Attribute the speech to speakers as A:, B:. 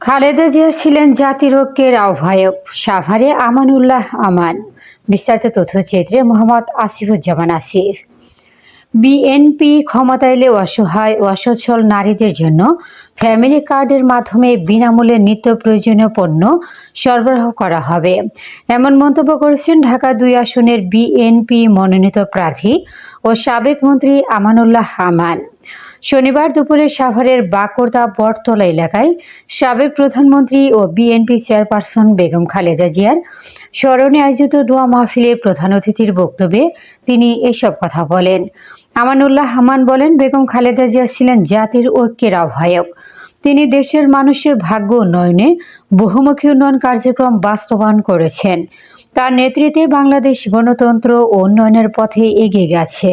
A: খালেদা জিয়া ছিলেন জাতির ঐক্যের আহ্বায়ক। সাভারে আমানুল্লাহ আমান। বিস্তারিত তথ্য তথ্যচিত্রে মোহাম্মদ আসিফুজ্জামান আসিফ। বিএনপি ক্ষমতায় এলে অসহায়, অসচ্ছল নারীদের জন্য ফ্যামিলি কার্ডের মাধ্যমে বিনামূল্যে নিত্য প্রয়োজনীয় পণ্য সরবরাহ করা হবে। এমন মন্তব্য করেছেন ঢাকা দুই আসনের বিএনপি মনোনীত প্রার্থী ও সাবেক মন্ত্রী আমানুল্লাহ হামান শনিবার দুপুরে সাভারের বাকরদা বটতলা এলাকায় সাবেক প্রধানমন্ত্রী ও বিএনপি চেয়ারপারসন বেগম খালেদা জিয়ার স্মরণে আয়োজিত দোয়া মাহফিলে প্রধান অতিথির বক্তব্যে তিনি এসব কথা বলেন। আমানুল্লাহ হামান বলেন, বেগম খালেদা জিয়া ছিলেন জাতির ঐক্যের আহ্বায়ক। তিনি দেশের মানুষের ভাগ্য উন্নয়নে বহুমুখী উন্নয়ন কার্যক্রম বাস্তবায়ন করেছেন। তার নেতৃত্বে বাংলাদেশ গণতন্ত্র ও উন্নয়নের পথে এগিয়ে গেছে।